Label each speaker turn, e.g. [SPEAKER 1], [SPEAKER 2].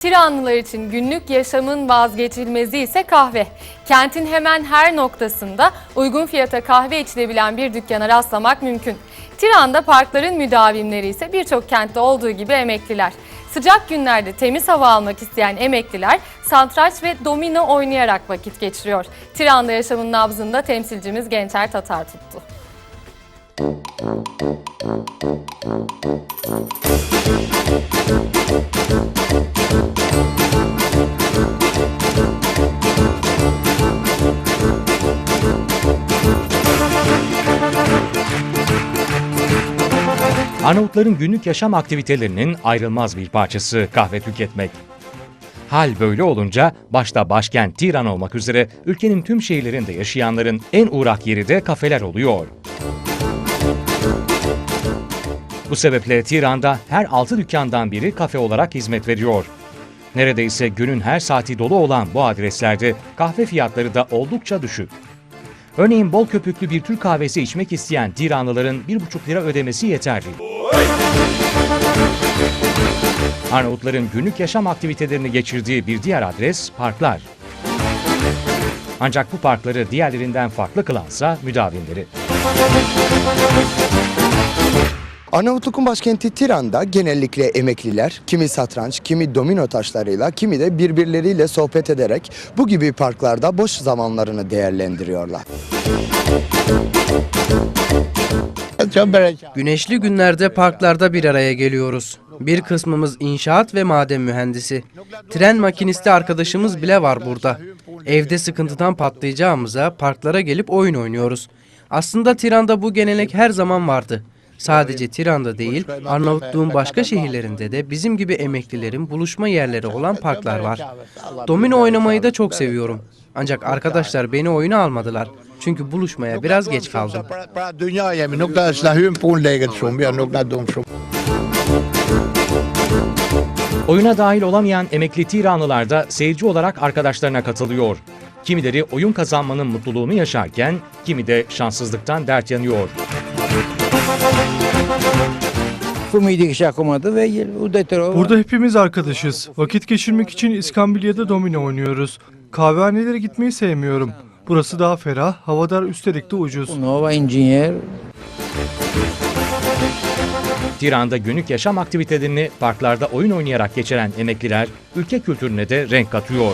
[SPEAKER 1] Tiranlılar için günlük yaşamın vazgeçilmezi ise kahve. Kentin hemen her noktasında uygun fiyata kahve içilebilen bir dükkana rastlamak mümkün. Tiran'da parkların müdavimleri ise birçok kentte olduğu gibi emekliler. Sıcak günlerde temiz hava almak isteyen emekliler satranç ve domino oynayarak vakit geçiriyor. Tiran'da yaşamın nabzında temsilcimiz Gençer Tatar tuttu.
[SPEAKER 2] Arnavutların günlük yaşam aktivitelerinin ayrılmaz bir parçası kahve tüketmek. Hal böyle olunca başta başkent Tiran olmak üzere ülkenin tüm şehirlerinde yaşayanların en uğrak yeri de kafeler oluyor. Bu sebeple Tiran'da her altı dükkandan biri kafe olarak hizmet veriyor. Neredeyse günün her saati dolu olan bu adreslerde kahve fiyatları da oldukça düşük. Örneğin bol köpüklü bir Türk kahvesi içmek isteyen Tiranlıların 1,5 lira ödemesi yeterli. Arnavutların günlük yaşam aktivitelerini geçirdiği bir diğer adres parklar. Ancak bu parkları diğerlerinden farklı kılansa müdavimleri.
[SPEAKER 3] Arnavutluk'un başkenti Tiran'da genellikle emekliler, kimi satranç, kimi domino taşlarıyla, kimi de birbirleriyle sohbet ederek bu gibi parklarda boş zamanlarını değerlendiriyorlar.
[SPEAKER 4] Güneşli günlerde parklarda bir araya geliyoruz. Bir kısmımız inşaat ve maden mühendisi. Tren makinisti arkadaşımız bile var burada. Evde sıkıntıdan patlayacağımıza parklara gelip oyun oynuyoruz. Aslında Tiran'da bu gelenek her zaman vardı. Sadece Tiran'da değil, Arnavutluğun başka şehirlerinde de bizim gibi emeklilerin buluşma yerleri olan parklar var. Domino oynamayı da çok seviyorum. Ancak arkadaşlar beni oyuna almadılar. Çünkü buluşmaya biraz geç kaldım.
[SPEAKER 2] Oyuna dahil olamayan emekli Tiranlılar da seyirci olarak arkadaşlarına katılıyor. Kimileri oyun kazanmanın mutluluğunu yaşarken, kimi de şanssızlıktan dert yanıyor.
[SPEAKER 5] Burada hepimiz arkadaşız. Vakit geçirmek için İskambilya'da domino oynuyoruz. Kahvehanelere gitmeyi sevmiyorum. Burası daha ferah, havadar üstelik de ucuz.
[SPEAKER 2] Tiran'da günlük yaşam aktivitelerini parklarda oyun oynayarak geçiren emekliler ülke kültürüne de renk katıyor.